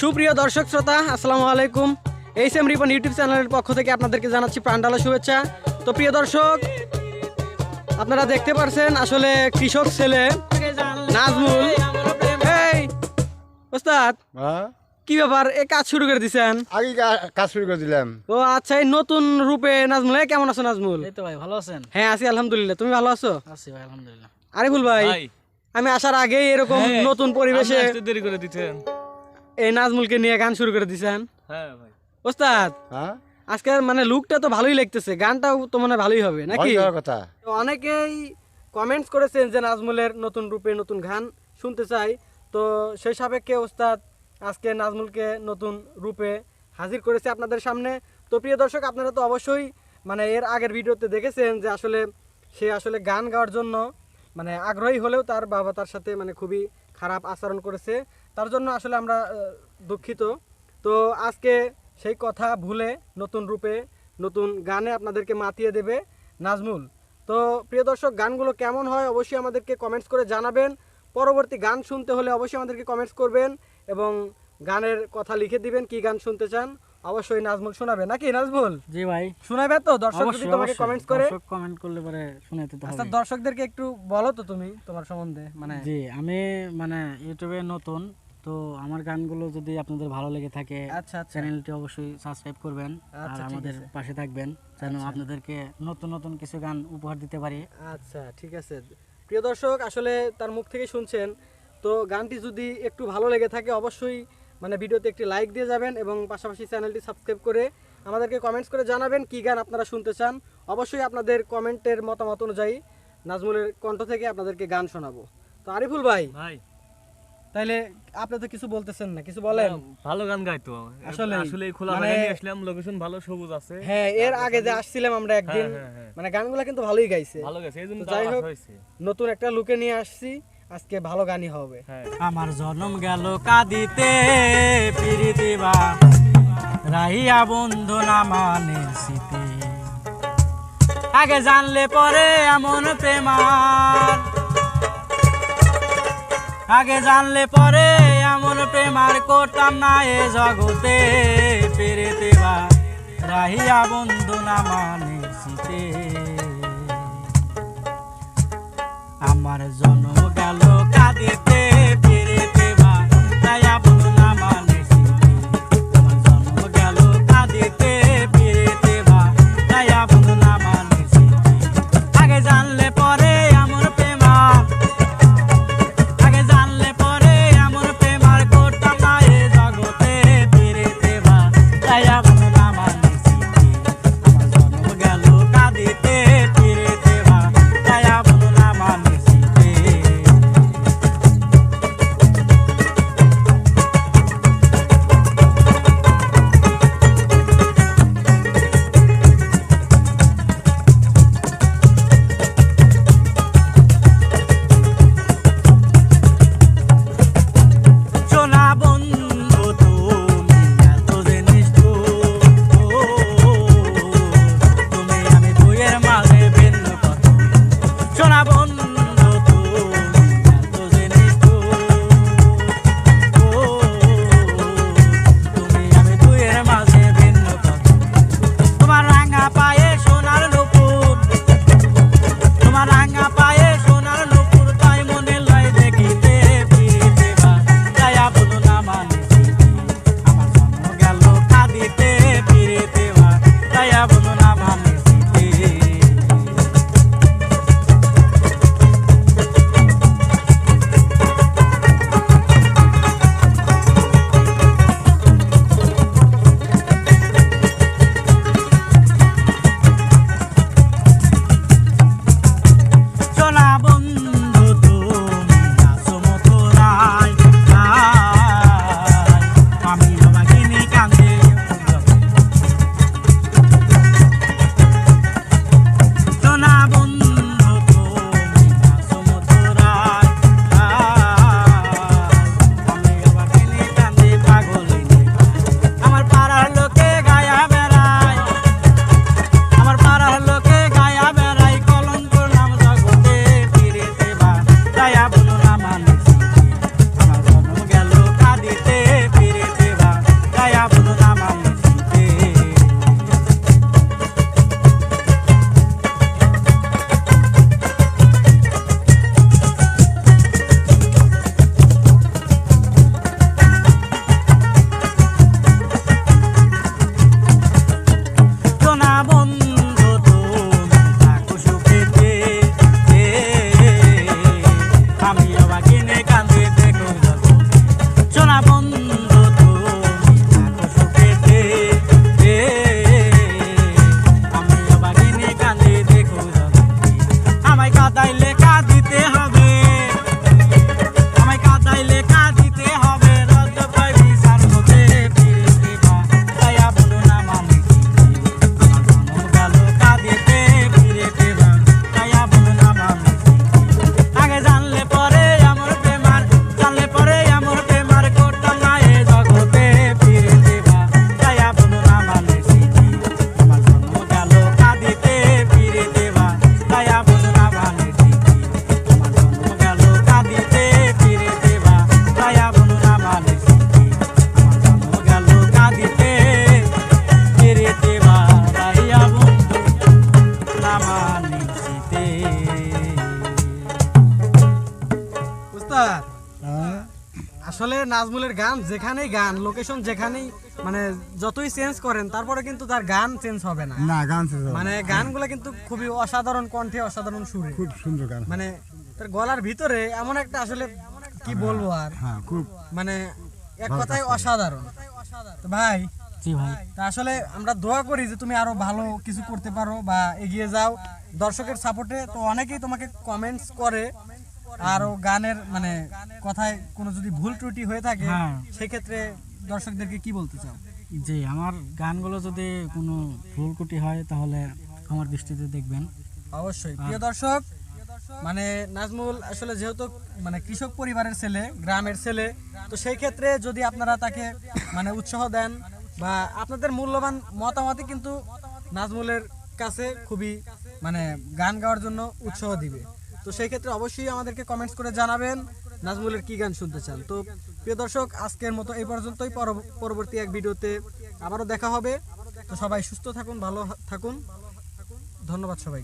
সুপ্রিয় দর্শক শ্রোতা, আসসালামু আলাইকুম। এই সেম রিপন ইউটিউব চ্যানেলের পক্ষ থেকে আপনাদেরকে জানাচ্ছি প্রাণডালা শুভেচ্ছা। তো প্রিয় দর্শক, আপনারা দেখতে পারছেন আসলে কৃষক ছেলে নাজমুল। এই ওস্তাদ হ্যাঁ? কি ব্যাপার? এ কাজ শুরু করে দিছেন। আগে কাজ শুরু করে দিলাম। তো আচ্ছা এই নতুন রূপে নাজমুল কেমন আছো নাজমুল? এই তো ভাই ভালো আছেন? হ্যাঁ আছি আলহামদুলিল্লাহ। তুমি ভালো আছো? আছি ভাই আলহামদুলিল্লাহ। আরিফুল ভাই আমি আসার আগেই এরকম নতুন পরিবেশে দেরি করে দিতেন এই নাজমুলকে নিয়ে গান শুরু করে দিছেন। হ্যাঁ ভাই। ওস্তাদ হ্যাঁ? আজকের মানে লুকটা তো ভালোই লাগতেছে গানটাও তো মানে ভালোই হবে নাকি? কথা। অনেকেই কমেন্টস করেছেন যে নাজমুলের নতুন রূপে নতুন গান শুনতে চাই। তো সেই সাপেক্ষে ওস্তাদ, আজকে নাজমুলকে নতুন রূপে হাজির করেছে আপনাদের সামনে। তো প্রিয় দর্শক, আপনারা তো অবশ্যই মানে এর আগের ভিডিওতে দেখেছেন যে আসলে সে আসলে গান গাওয়ার জন্য মানে আগ্রহী হলেও তার বাবা তার সাথে মানে খুবই খারাপ আচরণ করেছে। তার জন্য আসলে আমরা দুঃখিত। তো আজকে সেই কথা ভুলে নতুন রূপে নতুন গানে আপনাদেরকে মাতিয়ে দেবে নাজমুল। তো প্রিয় দর্শক গানগুলো কেমন হয় অবশ্যই আমাদেরকে কমেন্টস করে জানাবেন। পরবর্তী গান শুনতে হলে অবশ্যই আমাদেরকে কমেন্টস করবেন এবং গানের কথা লিখে দিবেন কি গান শুনতে চান অবশ্যই নাজমুল শোনাবে। নাকি নাজমুল? জি ভাই। শোনাবে তো? দর্শক যদি তোমাকে কমেন্টস করে দর্শক কমেন্ট করলে পরে শুনাইতে তো আচ্ছা দর্শকদেরকে একটু বলো তো তুমি তোমার সম্বন্ধে মানে জি আমি মানে ইউটিউবে নতুন তো আমার গানগুলো যদি আপনাদের ভালো লেগে থাকে আচ্ছা আচ্ছা। চ্যানেলটি অবশ্যই সাবস্ক্রাইব করবেন আর আচ্ছা, আমাদের পাশে থাকবেন যেন আপনাদেরকে নতুন নতুন কিছু গান উপহার দিতে পারি। আচ্ছা ঠিক আছে। প্রিয় দর্শক আসলে তার মুখ থেকে শুনছেন। তো গানটি যদি একটু ভালো লেগে থাকে অবশ্যই মানে ভিডিওতে একটি লাইক দিয়ে যাবেন এবং পাশাপাশি চ্যানেলটি সাবস্ক্রাইব করে আমাদেরকে কমেন্টস করে জানাবেন কি গান আপনারা শুনতে চান। অবশ্যই আপনাদের কমেন্টের মতামত অনুযায়ী নাজমুলের কণ্ঠ থেকে আপনাদেরকে গান শোনাবো। তো আরিফুল ভাই ভাই। তাইলে আপনি তো কিছু বলতেছেন না কিছু বলেন। ভালো গান গাইতো। আসলেই। আসলে খোলা মানে- জায়গায় আসলাম লোকেশন ভালো সবুজ আছে। হ্যাঁ এর আগে যে আসছিলাম আমরা একদিন হ্যাঁ, হ্যাঁ, হ্যাঁ। মানে গানগুলো কিন্তু ভালোই গাইছে। ভালো গেছে এই জন্য তো তো যাই হোক নতুন একটা লুকে নিয়ে আসছি আজকে ভালো গানই হবে। হ্যাঁ। আমার জন্ম গেল কাঁদিতে পিরিতিবা রাহিয়া বন্ধু না মানে শীতে আগে জানলে পরে এমন প্রেমার। আগে জানলে পরে এমন প্রেম আর করতাম না এ জগতে। পেরেতেবা রাহিয়া বন্ধু না মানে শীতে। আমার জন্ম গেল কাঁদিতে, ফিরেতে বা দয়া কাদাইলে উস্তাদ আসলে নাজমুলের গান যেখানেই গান লোকেশন যেখানেই মানে যতই চেঞ্জ করেন তারপরে কিন্তু তার গান চেঞ্জ হবে না। না গান ছিল মানে গানগুলো কিন্তু খুবই অসাধারণ কণ্ঠে অসাধারণ সুরে। খুব সুন্দর গান। মানে তার গলার ভিতরে এমন একটা আসলে কি বলব আর? হ্যাঁ খুব মানে এক কথায় অসাধারণ। তো ভাই জি ভাই। তা আসলে আমরা দোয়া করি যে তুমি আরও ভালো কিছু করতে পারো বা এগিয়ে যাও। দর্শকের সাপোর্টে তো অনেকেই তোমাকে কমেন্টস করে। আরও গানের মানে কথায় কোনো যদি ভুল ত্রুটি হয়ে থাকে হ্যাঁ। সেক্ষেত্রে দর্শকদেরকে কি বলতে চাও? জি আমার গানগুলো যদি কোনো ভুল ত্রুটি হয় তাহলে আমার দৃষ্টিতে দেখবেন। অবশ্যই। প্রিয় দর্শক মানে নাজমুল আসলে যেহেতু মানে কৃষক পরিবারের ছেলে গ্রামের ছেলে তো সেই ক্ষেত্রে যদি আপনারা তাকে মানে উৎসাহ দেন বা আপনাদের মূল্যবান মতামতই কিন্তু নাজমুলের কাছে খুবই মানে গান গাওয়ার জন্য উৎসাহ দিবে। তো সেই ক্ষেত্রে অবশ্যই আমাদেরকে কমেন্টস করে জানাবেন। নাজমুলের কি গান শুনতে চান? তো প্রিয় দর্শক, আজকের মতো এই পর্যন্তই। পরব- পরবর্তী এক ভিডিওতে আবারও দেখা হবে। তো সবাই সুস্থ থাকুন, ভালো থাকুন। ধন্যবাদ সবাই